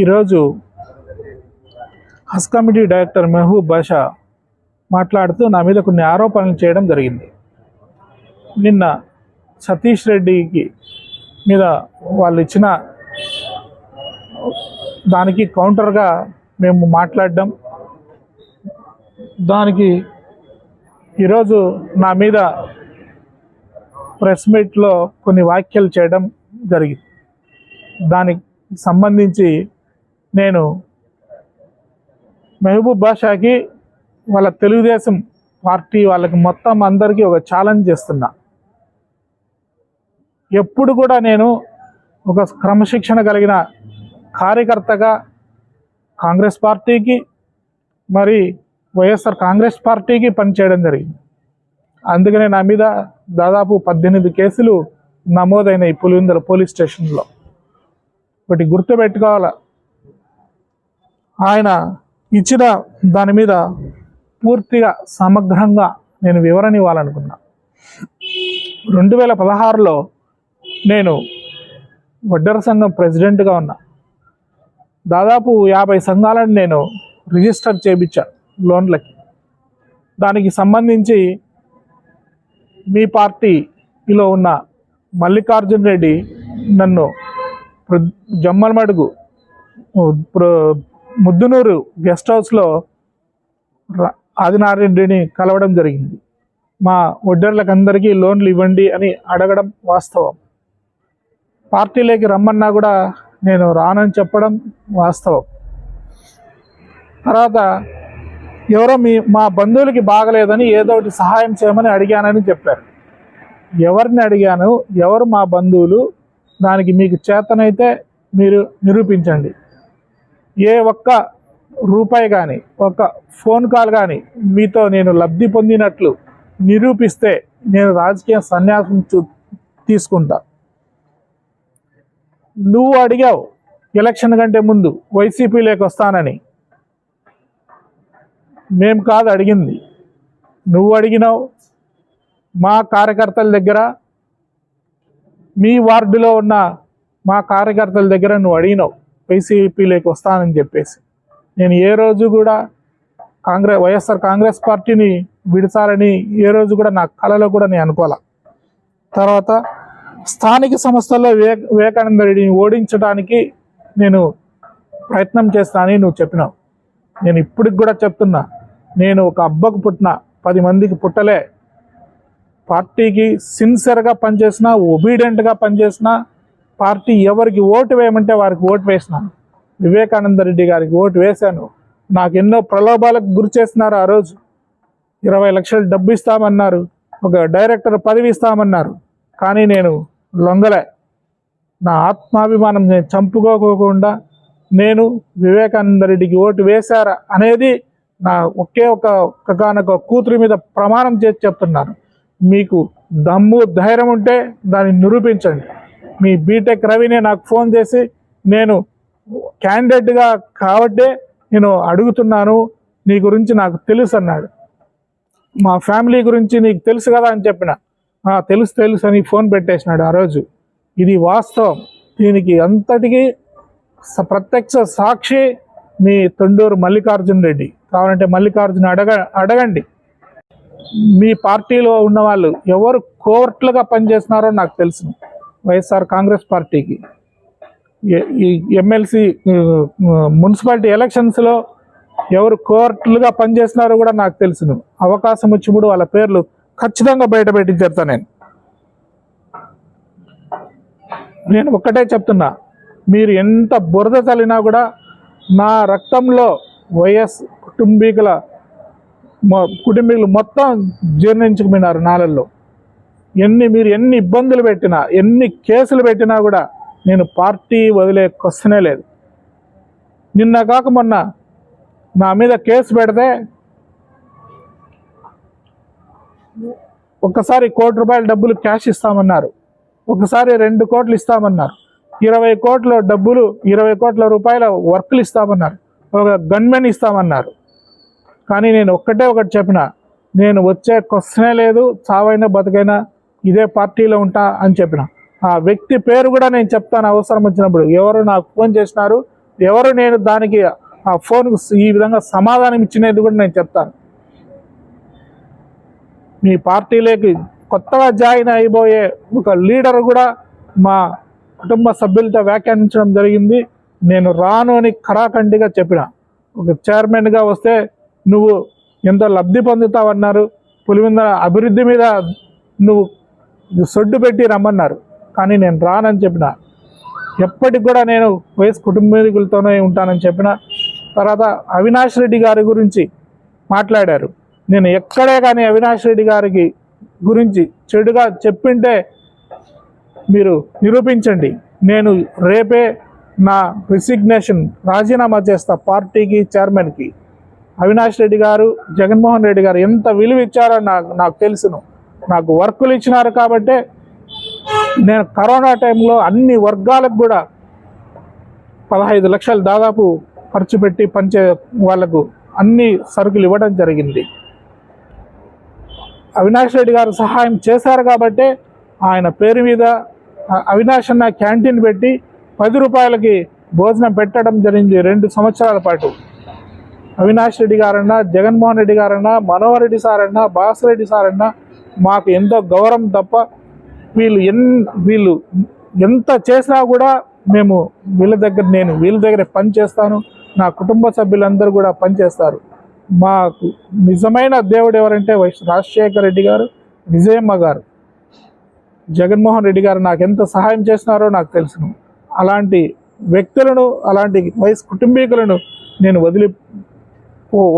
ఈరోజు has committee director Mehboob Basha మాట్లాడుతూ నా మీద కొన్ని ఆరోపణలు చేయడం జరిగింది. నిన్న సతీష్ రెడ్డికి మీద వాళ్ళు ఇచ్చిన దానికి కౌంటర్గా మేము మాట్లాడడం. దానికి ఈరోజు నా మీద ప్రెస్ మీట్లో కొన్ని వ్యాఖ్యలు చేయడం జరిగింది దానికి సంబంధించి నేను మెహబూబ్ బాషాకి వాళ్ళ తెలుగుదేశం పార్టీ వాళ్ళకి మొత్తం అందరికీ ఒక ఛాలెంజ్ చేస్తున్నా. ఎప్పుడు కూడా నేను ఒక క్రమశిక్షణ కలిగిన కార్యకర్తగా కాంగ్రెస్ పార్టీకి మరి వైఎస్ఆర్ కాంగ్రెస్ పార్టీకి పనిచేయడం జరిగింది. అందుకనే నా మీద దాదాపు పద్దెనిమిది కేసులు నమోదైనాయి పులివెందుల పోలీస్ స్టేషన్లో. ఒకటి గుర్తుపెట్టుకోవాలా? ఆయన ఇచ్చిన దాని మీద పూర్తిగా సమగ్రంగా నేను వివరణ ఇవ్వాలనుకున్నా. రెండు వేల పదహారులో నేను వడ్డర సంఘం ప్రెసిడెంట్గా ఉన్నా. దాదాపు యాభై సంఘాలను నేను రిజిస్టర్ చేయించా లోన్లకి. దానికి సంబంధించి మీ పార్టీలో ఉన్న మల్లికార్జున్ రెడ్డి నన్ను జమ్మలమడుగు ప్ర- ముద్దునూరు గెస్ట్ హౌస్లో ఆదినారెడ్డిని కలవడం జరిగింది. మా వడ్డర్లకు అందరికీ లోన్లు ఇవ్వండి అని అడగడం వాస్తవం. పార్టీలోకి రమ్మన్నా కూడా నేను రానని చెప్పడం వాస్తవం. తర్వాత ఎవరో మీ మా బంధువులకి బాగలేదని ఏదో ఒకటి సహాయం చేయమని అడిగానని చెప్పారు. ఎవరిని అడిగాను? ఎవరు మా బంధువులు? దానికి మీకు చేతనైతే మీరు నిరూపించండి. ఏ ఒక్క రూపాయి కానీ ఒక ఫోన్ కాల్ కానీ మీతో నేను లబ్ధి పొందినట్లు నిరూపిస్తే నేను రాజకీయ సన్యాసం చూ తీసుకుంటా. నువ్వు అడిగావు ఎలక్షన్ కంటే ముందు వైసీపీలోకి వస్తానని. మేం కాదు అడిగింది. నువ్వు అడిగినావు మా కార్యకర్తల దగ్గర మీ వార్డులో ఉన్న మా కార్యకర్తల దగ్గర నువ్వు అడిగినావు. వైసీపీలోకి వస్తానని చెప్పేసి. నేను ఏ రోజు కూడా కాంగ్రెస్ వైఎస్ఆర్ కాంగ్రెస్ పార్టీని విడిచాలని ఏ రోజు కూడా నా కళలో కూడా నేను అనుకోలే. తర్వాత స్థానిక సంస్థల్లో వివే వివేకానంద రెడ్డిని ఓడించడానికి నేను ప్రయత్నం చేస్తానని నువ్వు చెప్పినావు. నేను ఇప్పటికి కూడా చెప్తున్నా నేను ఒక అబ్బకు పుట్టిన పది మందికి పుట్టలే. పార్టీకి సిన్సియర్గా పనిచేసిన ఒబీడియంట్గా పనిచేసిన పార్టీ ఎవరికి ఓటు వేయమంటే వారికి ఓటు వేసిన వివేకానంద రెడ్డి గారికి ఓటు వేశాను. నాకు ఎన్నో ప్రలోభాలకు గురి చేస్తున్నారు ఆ రోజు. ఇరవై లక్షలు డబ్బు ఇస్తామన్నారు ఒక డైరెక్టర్ పదవి ఇస్తామన్నారు. కానీ నేను లొంగలే. నా ఆత్మాభిమానం నేను చంపుకోకుండా నేను వివేకానంద రెడ్డికి ఓటు వేశారా అనేది నా ఒకే ఒక ఒకగానొక కూతురి మీద ప్రమాణం చేసి చెప్తున్నాను మీకు దమ్ము ధైర్యం ఉంటే దాన్ని నిరూపించండి. మీ బీటెక్ రవినే నాకు ఫోన్ చేసి నేను క్యాండిడేట్గా కాబట్టే నేను అడుగుతున్నాను నీ గురించి నాకు తెలుసు అన్నాడు. మా ఫ్యామిలీ గురించి నీకు తెలుసు కదా అని చెప్పిన. తెలుసు తెలుసు అని ఫోన్ పెట్టేసినాడు ఆ రోజు. ఇది వాస్తవం. దీనికి అంతటికీ స- ప్రత్యక్ష సాక్షి మీ తొండూరు మల్లికార్జున్ రెడ్డి. కావాలంటే మల్లికార్జున అడగ అడగండి. మీ పార్టీలో ఉన్న వాళ్ళు ఎవరు కోర్టులుగా పనిచేస్తున్నారో నాకు తెలుసు. వైఎస్ఆర్ కాంగ్రెస్ పార్టీకి. ఈ ఎమ్మెల్సీ మున్సిపాలిటీ ఎలక్షన్స్లో ఎవరు కోర్టులుగా పనిచేస్తున్నారో కూడా నాకు తెలుసును. అవకాశం వచ్చినప్పుడు వాళ్ళ పేర్లు ఖచ్చితంగా బయట పెట్టించేస్తా నేను. నేను ఒక్కటే చెప్తున్నా మీరు ఎంత బురద తల్లినా కూడా నా రక్తంలో వైఎస్ కుటుంబీకుల కుటుంబీకులు మొత్తం జీర్ణించుకుపోయినారు నాలల్లో. ఎన్ని మీరు ఎన్ని ఇబ్బందులు పెట్టినా ఎన్ని కేసులు పెట్టినా కూడా నేను పార్టీ వదిలే క్వశ్చనే లేదు. నిన్న కాక మొన్న నా మీద కేసు పెడితే ఒకసారి కోటి రూపాయల డబ్బులు క్యాష్ ఇస్తామన్నారు. ఒకసారి రెండు కోట్లు ఇస్తామన్నారు. ఇరవై కోట్ల డబ్బులు ఇరవై కోట్ల రూపాయల వర్క్లు ఇస్తామన్నారు. ఒక గన్మెన్ ఇస్తామన్నారు. కానీ నేను ఒక్కటే ఒకటి చెప్పిన నేను వచ్చే క్వశ్చనే లేదు చావైనా బతికైనా ఇదే పార్టీలో ఉంటా అని చెప్పిన. ఆ వ్యక్తి పేరు కూడా నేను చెప్తాను అవసరం వచ్చినప్పుడు. ఎవరు నాకు ఫోన్ చేసినారు ఎవరు నేను దానికి ఆ ఫోన్కు ఈ విధంగా సమాధానం ఇచ్చినది కూడా నేను చెప్తాను. మీ పార్టీలోకి కొత్తగా జాయిన్ అయిపోయే ఒక లీడర్ కూడా మా కుటుంబ సభ్యులతో వ్యాఖ్యానించడం జరిగింది. నేను రాను అని ఖరాఖండిగా చెప్పిన. ఒక చైర్మన్గా వస్తే నువ్వు ఎంతో లబ్ధి పొందుతావన్నారు. పులివింద అభివృద్ధి మీద నువ్వు సొడ్డు పెట్టి రమ్మన్నారు. కానీ నేను రానని చెప్పిన. ఎప్పటికి కూడా నేను వయసు కుటుంబీకులతోనే ఉంటానని చెప్పిన. తర్వాత అవినాష్ రెడ్డి గారి గురించి మాట్లాడారు. నేను ఎక్కడే కానీ అవినాష్ రెడ్డి గారికి గురించి చెడుగా చెప్పింటే మీరు నిరూపించండి. నేను రేపే నా రిసిగ్నేషన్ రాజీనామా చేస్తా పార్టీకి చైర్మన్కి అవినాష్ రెడ్డి గారు జగన్మోహన్ రెడ్డి గారు ఎంత విలువ ఇచ్చారో నాకు నాకు తెలుసును. నాకు వర్కులు ఇచ్చినారు కాబట్టే నేను కరోనా టైంలో అన్ని వర్గాలకు కూడా పదహైదు లక్షలు దాదాపు ఖర్చు పెట్టి పంచే వాళ్ళకు అన్ని సరుకులు ఇవ్వడం జరిగింది. అవినాష్ రెడ్డి గారు సహాయం చేశారు కాబట్టే ఆయన పేరు మీద అవినాష్ అన్న క్యాంటీన్ పెట్టి పది రూపాయలకి భోజనం పెట్టడం జరిగింది రెండు సంవత్సరాల పాటు. అవినాష్ రెడ్డి గారన్నా జగన్మోహన్ రెడ్డి గారన్నా మనోహర్ రెడ్డి సార్ అన్నా రెడ్డి సార్ అన్నా మాకు ఎంతో గౌరవం తప్ప వీళ్ళు ఎన్ వీళ్ళు ఎంత చేసినా కూడా మేము వీళ్ళ దగ్గర నేను వీళ్ళ దగ్గర పని చేస్తాను. నా కుటుంబ సభ్యులందరూ కూడా పనిచేస్తారు మాకు నిజమైన దేవుడు ఎవరంటే వైఎస్ రాజశేఖర రెడ్డి గారు విజయమ్మ గారు. జగన్మోహన్ రెడ్డి గారు నాకు ఎంత సహాయం చేసినారో నాకు తెలుసును. అలాంటి వ్యక్తులను అలాంటి వయసు కుటుంబీకులను నేను వదిలి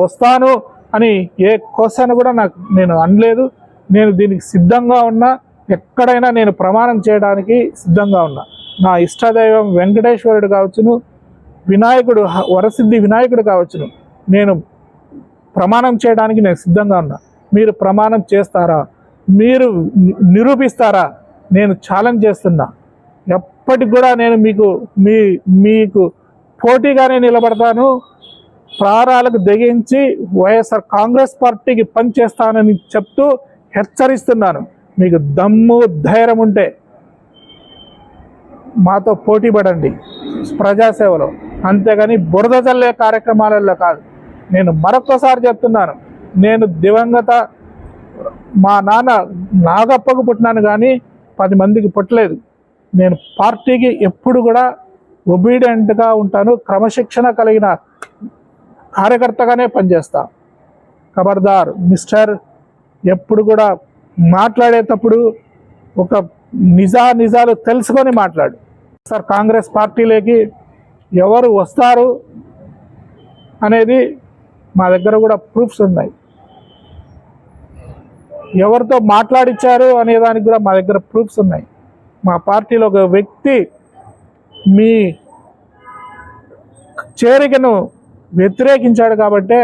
వస్తాను అని ఏ కోసాను కూడా నాకు నేను అనలేదు. నేను దీనికి సిద్ధంగా ఉన్నా ఎక్కడైనా నేను ప్రమాణం చేయడానికి సిద్ధంగా ఉన్నా. నా ఇష్టదైవం వెంకటేశ్వరుడు కావచ్చును వినాయకుడు వరసిద్ధి వినాయకుడు కావచ్చును. నేను ప్రమాణం చేయడానికి నేను సిద్ధంగా ఉన్నా. మీరు ప్రమాణం చేస్తారా? మీరు నిరూపిస్తారా? నేను ఛాలెంజ్ చేస్తున్నా. ఎప్పటికి కూడా నేను మీకు మీ మీకు పోటీగానే నిలబడతాను. ప్రారాలకు దగించి వైఎస్ఆర్ కాంగ్రెస్ పార్టీకి పనిచేస్తానని చెప్తూ హెచ్చరిస్తున్నాను. మీకు దమ్ము ధైర్యం ఉంటే మాతో పోటీ పడండి. ప్రజాసేవలో. అంతేగాని బురద చల్లే కార్యక్రమాలలో కాదు. నేను మరొకసారి చెప్తున్నాను. నేను దివంగత మా నాన్న నాగప్పకు పుట్టినాను కానీ పది మందికి పుట్టలేదు. నేను పార్టీకి ఎప్పుడు కూడా ఒబీడియంట్గా ఉంటాను. క్రమశిక్షణ కలిగిన కార్యకర్తగానే పనిచేస్తా. ఖబర్దార్ మిస్టర్ ఎప్పుడు కూడా మాట్లాడేటప్పుడు ఒక నిజా నిజాలు తెలుసుకొని మాట్లాడు. సార్ కాంగ్రెస్ పార్టీలోకి ఎవరు వస్తారు అనేది మా దగ్గర కూడా ప్రూఫ్స్ ఉన్నాయి. ఎవరితో మాట్లాడిచ్చారు అనే దానికి కూడా మా దగ్గర ప్రూఫ్స్ ఉన్నాయి. మా పార్టీలో ఒక వ్యక్తి మీ చేరికను వ్యతిరేకించాడు కాబట్టే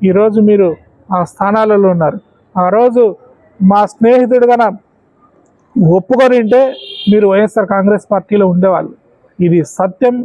ఈరోజు మీరు ఆ స్థానాలలో ఉన్నారు. ఆ రోజు మా స్నేహితుడుగా ఒప్పుకొని ఉంటే మీరు వైఎస్ఆర్ కాంగ్రెస్ పార్టీలో ఉండేవాళ్ళు. ఇది సత్యం